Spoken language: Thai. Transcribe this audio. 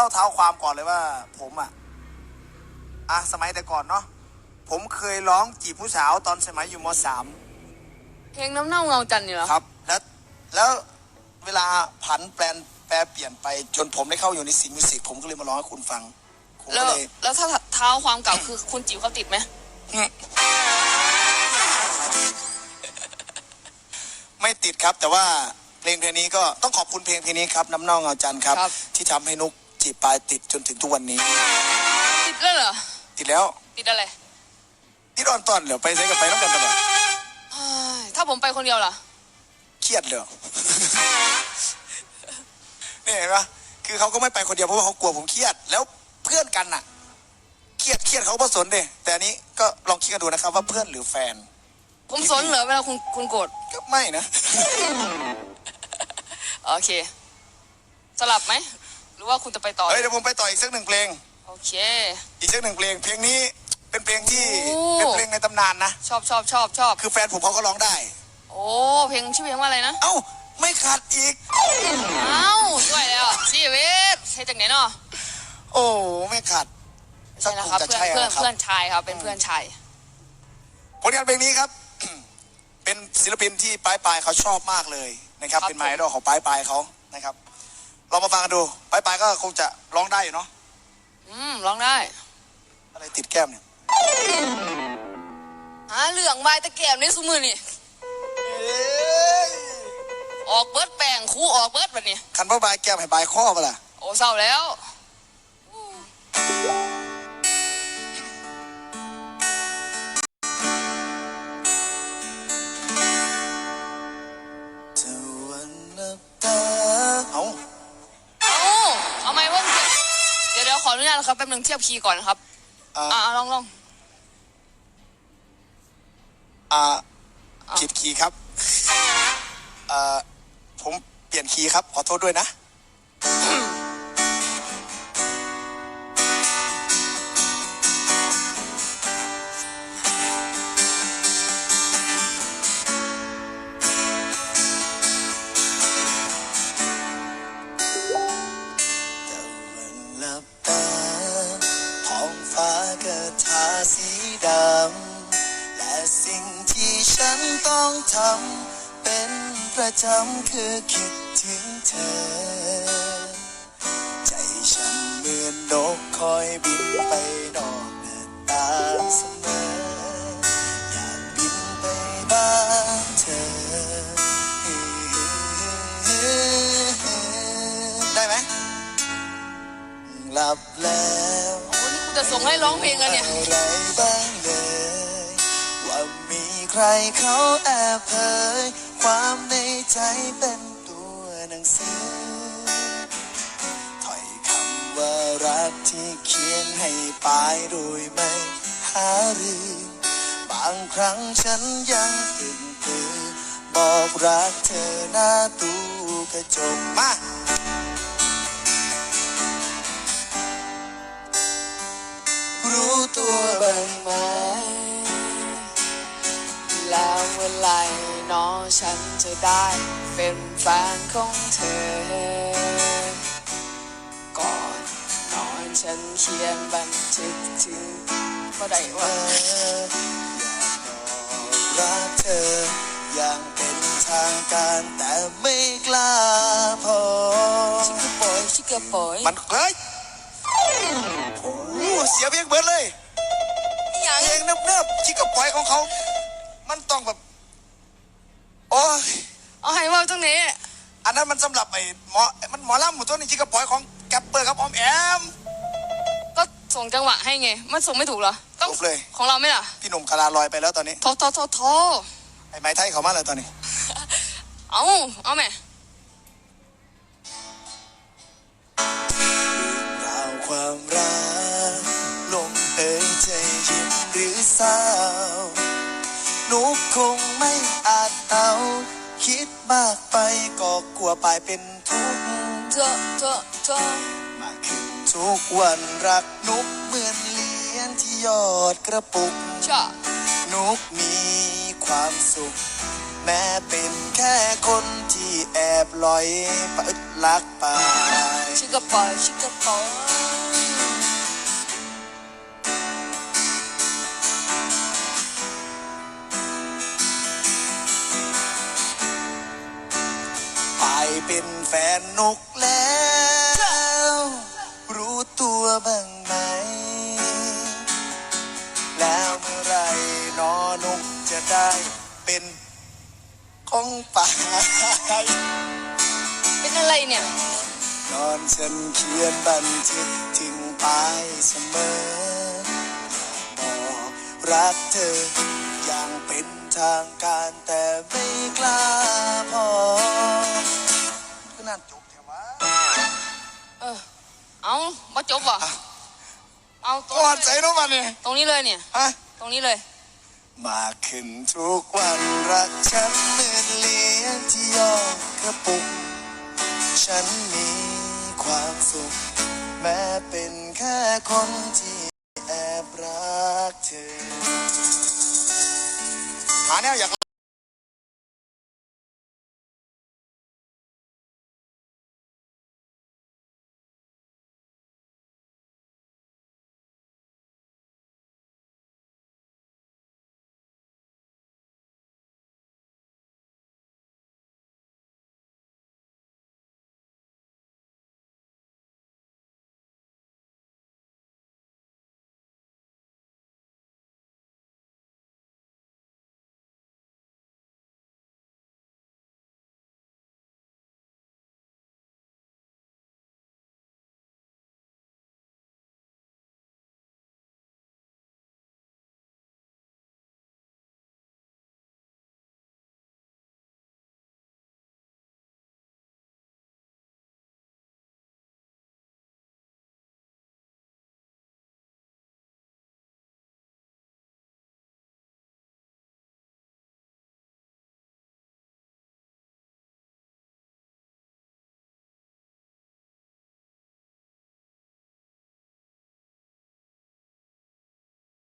ล่าเท้าความก่อนเลยว่า ผมอะอะสมัยแต่ก่อนเนาะผมเคยร้องจีบผู้สาวตอนสมัยอยู่มสามเพลงน้ำเน่าเงาจันทร์นี่เหรอครับ แล้วแล้วเวลาผันแปลนแปรเปลี่ยนไปจนผมได้เข้าอยู่ในสิงห์มิวสิกผมก็เลยมาร้องให้คุณฟังผมแล้ก็วเลยแล้วถ้าเท้าความเก่าคือคุณจิ๋วเขาติดไหมไม่ติดครับ แต่ว่าเพลงเพลงนี้ก็ต้องขอบคุณเพลงเพลงนี้ครับ น้ำเน่าเงาจันทร์ครับที่ทำให้นุก จีบปลายติดจนถึงทุกวันนี้ ติดแล้วเหรอ ติดแล้ว ติดอะไร ติดอ่อนตอนเหรอไปใช้กับไปต้องกันตลอดเฮ้ยถ้าผมไปคนเดียวล่ะเครียดเลยนี่เห็นปะคือเขาก็ไม่ไปคนเดียวเพราะว่าเขากลัวผมเครียด แล้วเพื่อนกันน่ะ เครียดเครียดเขาก็บ่สนเดแต่อันนี้ก็ลองคิดกันดูนะครับ ว่าเพื่อนหรือแฟน ผมสนเหรอเวลาคุณคุณโกรธ ก็ไม่นะ โอเค สลับไหมห รือว่าคุณจะไปต่อ เฮ้ยเดี๋ยวผมไปต่ออีกสักหนึ่งเพลง โอเค อีกสักหนึ่งเพลง เพลงนี้เป็นเพลงที่โอ้ เป็นเพลงในตำนานนะ ชอบชอบชอบชอบคือแฟนผมเขาก็ร้องได้ โอ้เพลงชื่อเพลงว่าอะไรนะเอ้าไม่ขาดอีก เอ้าด้วยแล้วชีวิตใช่จากไหนเนาะโอ้ไม่ขาด ใช่แล้วครับจะเพื่อนใช่เพื่อนนะครับเพื่อนชายครับ เป็นเพื่อนชาย ผลงานเพลงนี้ครับ เป็นศิลปินที่ปลายปลายๆเขาชอบมากเลยนะครับ ครับเป็นไมดอลของปลายปลายๆเขานะครับ เรามาฟังกันดูปลายปลายๆก็คงจะร้องได้อยู่เนาะ อืมร้องได้ อะไรติดแก้มเนี่ยหาเหลืองใบตะแกรมในสุมือนี่ ออกเบิร์ดแปลงคู่ออกเบิร์ดแบบนี้ คันว่าบายแก้มให้บายข้อเปะล่าโอ้เศร้าแล้วเธ ออนุญาตนะครับแป๊บนึงเทียบคีย์ก่อนนะครับ อ่าอ่าลองลองอ่าผิดคีย์ครับอ่าผมเปลี่ยนคีย์ครับ ขอโทษด้วยนะ ทาสีดำ และสิ่งที่ฉันต้องทำ เป็นประจำคือคิดถึงเธอ ใจฉันเหมือนนกคอยบินไปนอกหน้าตางเสมอ อยากบินไปบ้านเธอ ได้ไหมหลับแล้ว จะส่งให้ร้องเพลงกันเนี่ยอะไรบ้างเลยว่ามีใครเขาแอบเผยความในใจเป็นตัวหนังสือถ้อยคำว่ารักที่เขียนให้ปายโดยไม่หารือบางครั้งฉันยังตื่นตื่นบอกรักเธอหน้าตู้กระจกมา ไหรน้องฉันจะได้เป็นแฟนของเธอ ก่อนนอนฉันเขียนบันทึกถึงเมื่อใดเอว่าอยากบอกรักเธออย่างเป็นทางการแต่ไม่กล้าพอชิคกี้อยชิคกี้อยมันเฮ้ยโอ้เสียเพียงเบิดเลย อย่าง เพลงเนิบๆชิคกับปอยของเขา มันต้องแบบ โอ้ย เอาให้ว่าตร งนี้ อันนั้นมันสำหรับไอ้หมอมันหมอลำหมดตัวนี้ชิคกับปอยของแกปเปอร์ครับออมแอม ก็ส่งจังหวะให้ไง มันส่งไม่ถูกเหรอ ต้องถูกเลย ของเราไหมล่ะพี่หนุ่มกาลาลอยไปแล้วตอนนี้ โทโทโทโทไอ้ไม้ไทยเขามาเลยตอนนี้ เอาเอาแม่ราวความรักลงเอยใจยิ้มหรือเศร้าหนูคงไม่อาจเอา คิดมากไปก็กลัวปลายเป็นทุกข์เธอเธอเธอมากขึ้นทุกวันรักนุกเหมือนเหรียญที่ยอดกระปุกชะนุกมีความสุข แม้เป็นแค่คนที่แอบลอยปะอึดลักไปชชิกกะปอยชิกกะปอย เป็นแฟนนกแล้ว รู้ตัวบ้างไหม แล้วเมื่อไหรนอนกจะได้เป็นของป่าเป็นอะไรเนี่ย นอนฉันเขียนบันทึกถึงปลายเสมอบอกรักเธออย่างเป็นทางการแต่ไม่กล้าพอ เอาบ่จบบ่เอาตรงก่อนนี้ใจเลยน้องมันเนี่ยตรงนี้เลยเนี่ย ฮะ ตรงนี้เลย มาขึ้นทุกวันรักฉันเหมือนเลี้ยงที่ยอดกระปุก ฉันมีความสุข แม้เป็นแค่คนที่แอบรักเธอ หาแนวอยาก